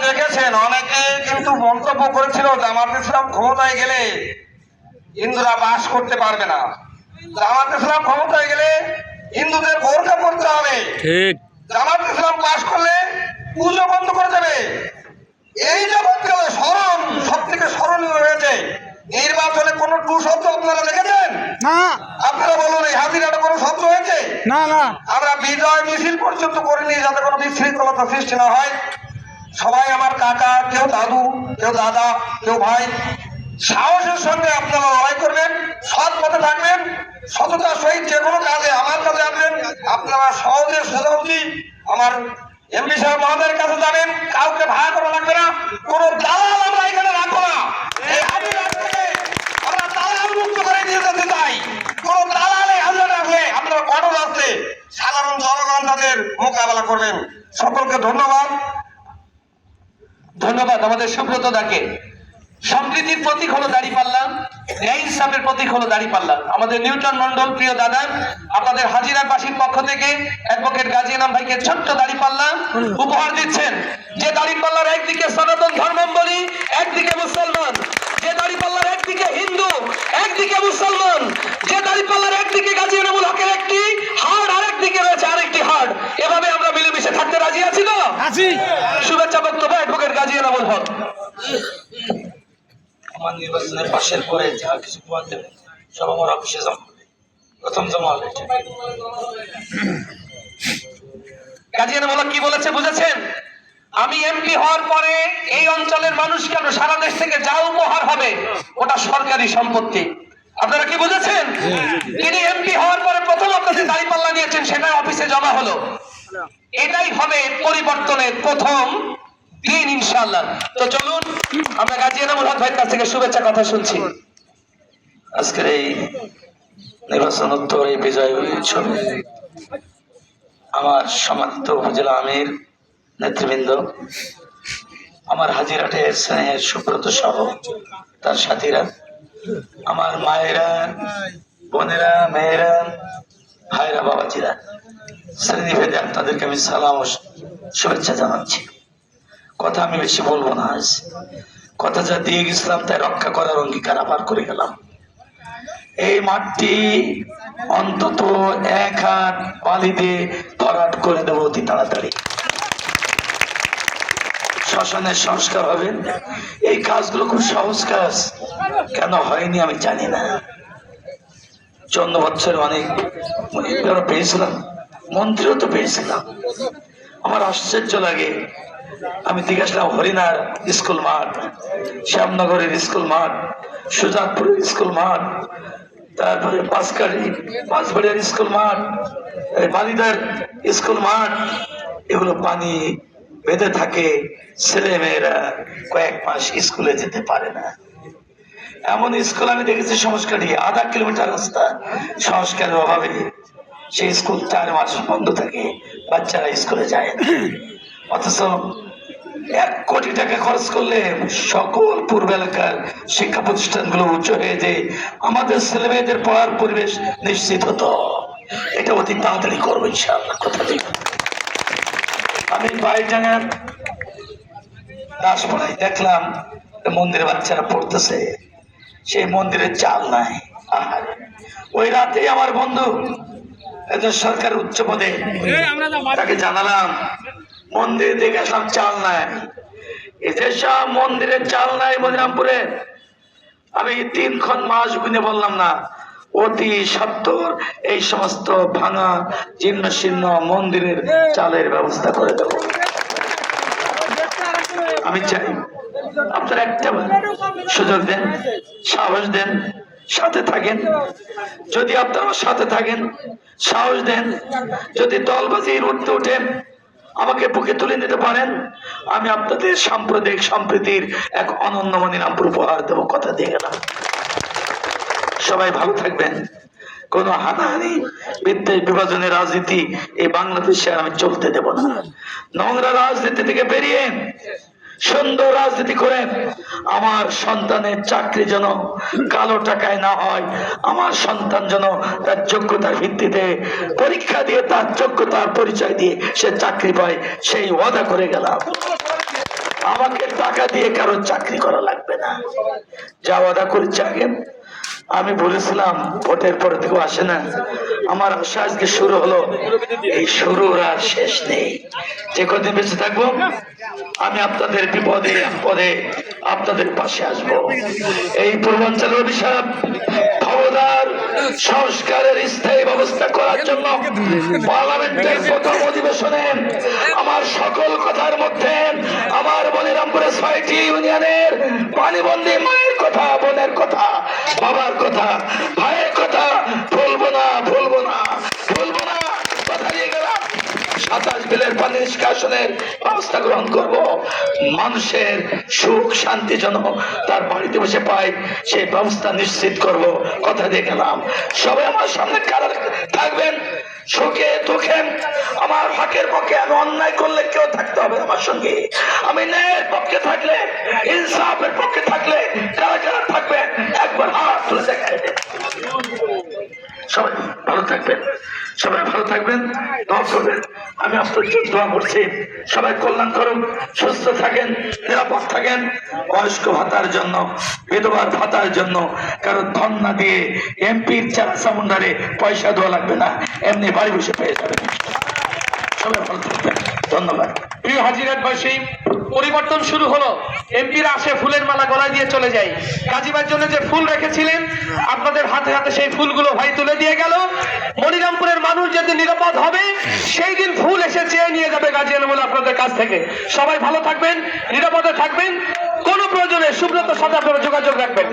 দেখেছেন অনেকে কিন্তু মন্তব্য করেছিল জামাত ইসলাম ক্ষমতায় গেলে হিন্দুরা বাস করতে পারবে না। জামাত ইসলাম ক্ষমতায় গেলে হিন্দুদের বোরকা করতে হবে। ঠিক। জামাত ইসলাম পাশ করলে পুজো বন্ধ করে দেবে। এই যাবৎকালে স্মরণ সব থেকে স্মরণীয় হয়েছে নির্বাচনে কোন টু শব্দ আপনারা দেখেছেন? না। আপনারা বলুন এই হাজিরাটা কোনো শব্দ হয়েছে? না না। আমরা বিজয় মিছিল পর্যন্ত করিনি যাতে কোনো বিশৃঙ্খলতা সৃষ্টি না হয়। সবাই আমার কাকা, কেউ দাদু, কেউ দাদা, কেউ ভাই, সাহসের সঙ্গে আপনারা লড়াই করবেন, সৎ পথে থাকবেন সততার সহিত যে কোনো কাজে আমার কাছে আসবেন, আপনারা সহজে সোজাসুজি আমার এমপি সাহেব মহাদের কাছে যাবেন, কাউকে ভাড়া করা লাগবে না, কোনো দালাল আমরা এখানে রাখব না। এই আমরা দালাল মুক্ত করে দিয়ে যেতে চাই। কোন দালালে হাজার আসলে আপনারা কঠোর আসছে সাধারণ জনগণ তাদের মোকাবেলা করবেন। সকলকে ধন্যবাদ। ধন্যবাদ আমাদের সুব্রত দাকে। সম্প্রীতির প্রতীক হলো দাড়ি পাল্লা ন্যায় ইনসাফের প্রতীক হলো দাড়ি পাল্লা আমাদের নিউটন মন্ডল প্রিয় দাদা, আপনাদের হাজিরার বাসীর পক্ষ থেকে অ্যাডভোকেট গাজী নাম ভাইকে ছোট্ট দাড়ি পাল্লা উপহার দিচ্ছেন। যে দাড়ি পাল্লার একদিকে সনাতন ধর্মাবলী একদিকে মুসলমান। যে দাড়ি পাল্লার একদিকে হিন্দু, একদিকে মুসলমান। যে দাড়ি পাল্লার একদিকে গাজী এনামুল হকের একটি হাড় আর একদিকে রয়েছে আরেকটি হাড়। এভাবে আমরা মিলেমিশে থাকতে রাজি আছি তো? আছি এনামুল হক আমার নির্বাচনের পাশের পরে যা কিছু পাওয়া দেবে সব আমার অফিসে জমা প্রথম জমা হবে কাজী এনামুল কি বলেছে বুঝেছেন? আমি এমপি হওয়ার পরে এই অঞ্চলের মানুষ কেন সারা দেশ থেকে যা উপহার হবে ওটা সরকারি সম্পত্তি? আপনারা কি বুঝেছেন? তিনি এমপি হওয়ার পরে প্রথম আপনাদের দাঁড়িপাল্লা নিয়েছেন সেটা অফিসে জমা হলো। এটাই হবে পরিবর্তনের প্রথম দিন ইনশাআল্লাহ। তো চলুন, আমরা গাজী এনামুল হক ভাইয়ের কাছ থেকে শুভেচ্ছা কথা শুনছি। আজকের এই নির্বাচন উত্তর এই বিজয় উৎসবে আমার সমান্ত উপজেলা আমির নেতৃবৃন্দ, আমার হাজিরাটের স্নেহের সুব্রত সহ তার সাথীরা, আমার মায়েরা, বোনেরা, মেয়েরা, ভাইরা, বাবাজিরা শ্রেণীভেদে আপনাদেরকে আমি সালাম ও শুভেচ্ছা জানাচ্ছি। কথা আমি বেশি বলব না আজ। কথা যা দিয়ে গেছিলাম, তাই রক্ষা করার অঙ্গীকার আবার করে গেলাম। এই মাঠটি অন্তত এক হাত বালি দিয়ে ভরাট করে দেবো অতি তাড়াতাড়ি। শ্মশানের সংস্কার হবে। এই কাজগুলো খুব সহজ কাজ। কেন হয়নি আমি জানি না। চন্দ্র বছর অনেক পেয়েছিলাম। মন্ত্রীও তো পেয়েছিলাম। আমার আশ্চর্য লাগে আমি আসলাম হরিনার স্কুল মাঠ, শ্যামনগরের স্কুল মাঠ, সুজাতপুরের স্কুল মাঠ, তারপরে পাঁচকারি পাঁচবাড়িয়ার স্কুল মাঠ বালিদার স্কুল মাঠ, এগুলো পানি বেঁধে থাকে ছেলে মেয়েরা কয়েক মাস স্কুলে যেতে পারে না। এমন স্কুল আমি দেখেছি সংস্কারী, আধা কিলোমিটার রাস্তা, সংস্কারের অভাবে সেই স্কুল চার মাস বন্ধ থাকে, বাচ্চারা স্কুলে যায় না। অথচ এক কোটি টাকা খরচ করলে সকল পূর্ব এলাকার শিক্ষা প্রতিষ্ঠানগুলো উচ্চ হয়ে যে আমাদের ছেলে মেয়েদের পড়ার পরিবেশ নিশ্চিত হতো। এটা অতি তাড়াতাড়ি করব ইনশাআল্লাহ কথা দিই। আমি বাইজাঙ্গার দাসপাড়ায় দেখলাম মন্দিরে বাচ্চারা পড়তেছে। সেই মন্দিরের চাল নাই। ওই রাতে আমার বন্ধু একজন সরকার উচ্চ পদে তাকে জানালাম মন্দিরে দেখে আসলাম চাল নাই এদের সব মন্দিরের চাল নাই মদিরামপুরে আমি তিনক্ষণ মাস গুনে বললাম না, অতি সত্তর এই সমস্ত ভাঙা জীর্ণ শীর্ণ মন্দিরের চালের ব্যবস্থা করে দেবো। আমি চাই আপনারা একটা সুযোগ দেন, সাহস দেন, সাথে থাকেন। যদি আপনারা সাথে থাকেন, সাহস দেন। যদি দলবাজির উঠতে উঠেন আমাকে বুকে তুলে নিতে পারেন? আমি আপনাদের সাম্প্রদায়িক সম্প্রীতির এক অনন্য মনিরামপুর উপহার দেবো। কথা দিয়ে গেলাম। সবাই ভালো থাকবেন। কোন হানাহানি, বিদ্বেষ, বিভাজনের রাজনীতি এই বাংলাদেশে আমি চলতে দেব না। নোংরা রাজনীতি থেকে বেরিয়ে সুন্দর রাজনীতি করে আমার সন্তানের চাকরি যেন কালো টাকায় না হয়, আমার সন্তান যেন তার যোগ্যতার ভিত্তিতে পরীক্ষা দিয়ে, তার যোগ্যতার পরিচয় দিয়ে সে চাকরি পায়, সেই ওয়াদা করে গেলাম। আমাকে টাকা দিয়ে কারও চাকরি করা লাগবে না। যা ওয়াদা করেছে চাগেন আমি বলেছিলাম, ভোটের পরে কেউ আসে না। আমার আশা আজকে শুরু হলো। এই শুরুর আর শেষ নেই। যে কদিন বেঁচে থাকব, আমি আপনাদের বিপদে পদে আপনাদের পাশে আসব। এই পূর্বাঞ্চলের অভিশাপ সংস্কারের স্থায়ী ব্যবস্থা করার জন্য পার্লামেন্টের প্রথম অধিবেশনে আমার সকল কথার মধ্যে আমার বনিরামপুরের ছয়টি ইউনিয়নের পানিবন্দী মায়ের কথা বোনের কথা বাবার কথা ভাইয়ের কথা ভুলবো না ভুলবো না ভুলবো না কথা দিয়ে গেলাম বিলের পানি নিষ্কাশনের ব্যবস্থা গ্রহণ করব। মানুষের সুখ, শান্তি যেন তার বাড়িতে বসে পায় সেই ব্যবস্থা নিশ্চিত করব। কথা দিয়ে গেলাম। সবাই আমার সামনে কারা থাকবেন? সুখে, দুঃখে, আমার হকের পক্ষে আমি অন্যায় করলে কেউ থাকতে হবে আমার সঙ্গে। আমি ন্যায়ের পক্ষে থাকলে ইনসাফের থাকবেন, দোয়া করবেন। আমি আশ্চর্য দোয়া করছি। সবাই কল্যাণ করুন, সুস্থ থাকেন, নিরাপদ থাকেন। বয়স্ক ভাতার জন্য বিধবার ভাতার জন্য কারও ধন না দিয়ে এমপির চার সামুন্ডারে পয়সা দেওয়া লাগবে না। এমনি বাড়ি বসে পেয়ে যাবেন। সবাই ভালো থাকবেন। ধন্যবাদ। প্রিয় হাজিরাটবাসী পরিবর্তন শুরু হলো। এমপিরা আসে ফুলের মালা গলায় দিয়ে চলে যায়। কাজীবার জন্য যে ফুল রেখেছিলেন, আপনাদের হাতে হাতে সেই ফুলগুলো ভাই তুলে দিয়ে গেল। মনিরামপুরের মানুষ যেদিন নিরাপদ হবে, সেই দিন ফুল এসে চেয়ে নিয়ে যাবে গাজী আলমুল আপনাদের কাছ থেকে। সবাই ভালো থাকবেন, নিরাপদে থাকবেন, কোনো প্রয়োজনে সুব্রত সাথে আপনারা যোগাযোগ রাখবেন।